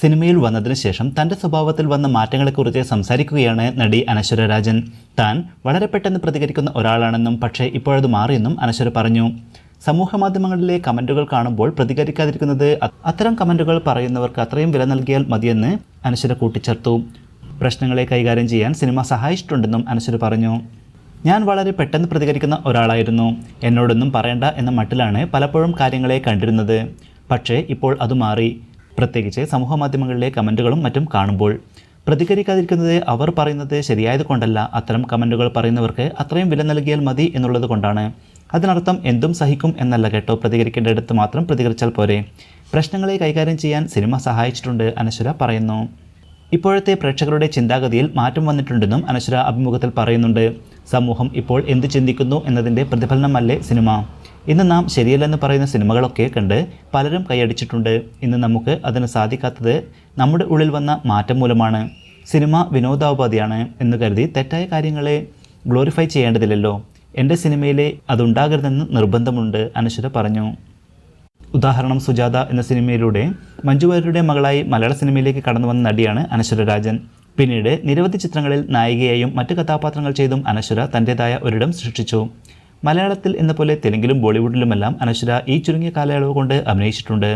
സിനിമയിൽ വന്നതിന് ശേഷം തന്റെ സ്വഭാവത്തിൽ വന്ന മാറ്റങ്ങളെക്കുറിച്ച് സംസാരിക്കുകയാണ് നടി അനശ്വര രാജൻ താൻ വളരെ പെട്ടെന്ന് പ്രതികരിക്കുന്ന ഒരാളാണെന്നും പക്ഷേ ഇപ്പോഴത് മാറിയെന്നും അനശ്വര പറഞ്ഞു. സമൂഹ മാധ്യമങ്ങളിലെ കമന്റുകൾ കാണുമ്പോൾ പ്രതികരിക്കാതിരിക്കുന്നത് അത്തരം കമന്റുകൾ പറയുന്നവർക്ക് അത്രയും വില നൽകിയാൽ മതിയെന്ന് അനശ്വര കൂട്ടിച്ചേർത്തു. പ്രശ്നങ്ങളെ കൈകാര്യം ചെയ്യാൻ സിനിമ സഹായിച്ചിട്ടുണ്ടെന്നും അനശ്വര പറഞ്ഞു. ഞാൻ വളരെ പെട്ടെന്ന് പ്രതികരിക്കുന്ന ഒരാളായിരുന്നു. എന്നോടൊന്നും പറയണ്ട എന്ന മട്ടിലാണ് പലപ്പോഴും കാര്യങ്ങളെ കണ്ടിരുന്നത്. പക്ഷേ ഇപ്പോൾ അത് മാറി. പ്രത്യേകിച്ച് സമൂഹ മാധ്യമങ്ങളിലെ കമന്റുകളും മറ്റും കാണുമ്പോൾ പ്രതികരിക്കാതിരിക്കുന്നത് അവർ പറയുന്നത് ശരിയായത് കൊണ്ടല്ല അത്തരം കമന്റുകൾ പറയുന്നവർക്ക് അത്രയും വില നൽകിയാൽ മതി എന്നുള്ളത് കൊണ്ടാണ്. അതിനർത്ഥം എന്തും സഹിക്കും എന്നല്ല കേട്ടോ പ്രതികരിക്കേണ്ടയിടത്ത് മാത്രം പ്രതികരിച്ചാൽ പോരെ. പ്രശ്നങ്ങളെ കൈകാര്യം ചെയ്യാൻ സിനിമ സഹായിച്ചിട്ടുണ്ട് അനശ്വര പറയുന്നു. ഇപ്പോഴത്തെ പ്രേക്ഷകരുടെ ചിന്താഗതിയിൽ മാറ്റം വന്നിട്ടുണ്ടെന്നും അനശ്വര അഭിമുഖത്തിൽ പറയുന്നുണ്ട്. സമൂഹം ഇപ്പോൾ എന്ത് ചിന്തിക്കുന്നു എന്നതിന്റെ പ്രതിഫലനമല്ലേ സിനിമ? ഇന്ന് നാം ശരിയല്ലെന്ന് പറയുന്ന സിനിമകളൊക്കെ കണ്ട് പലരും കൈയടിച്ചിട്ടുണ്ട്. ഇന്ന് നമുക്ക് അതിന് സാധിക്കാത്തത് നമ്മുടെ ഉള്ളിൽ വന്ന മാറ്റം മൂലമാണ്. സിനിമ വിനോദോപാധിയാണ് എന്ന് കരുതി തെറ്റായ കാര്യങ്ങളെ ഗ്ലോറിഫൈ ചെയ്യേണ്ടതില്ലല്ലോ. എന്റെ സിനിമയിലെ അതുണ്ടാകരുതെന്ന് നിർബന്ധമുണ്ട് അനശ്വര പറഞ്ഞു. ഉദാഹരണം സുജാത എന്ന സിനിമയിലൂടെ മഞ്ജു മകളായി മലയാള സിനിമയിലേക്ക് കടന്നു വന്ന നടിയാണ് അനശ്വര രാജൻ. പിന്നീട് നിരവധി ചിത്രങ്ങളിൽ നായികയായും മറ്റു കഥാപാത്രങ്ങൾ ചെയ്തും അനശ്വര തന്റെതായ ഒരിടം സൃഷ്ടിച്ചു. മലയാളത്തിൽ എന്ന പോലെ തെലുങ്കിലും ബോളിവുഡിലുമെല്ലാം അനശ്വര ഈ ചുരുങ്ങിയ കാലയളവ് കൊണ്ട് അഭിനയിച്ചിട്ടുണ്ട്.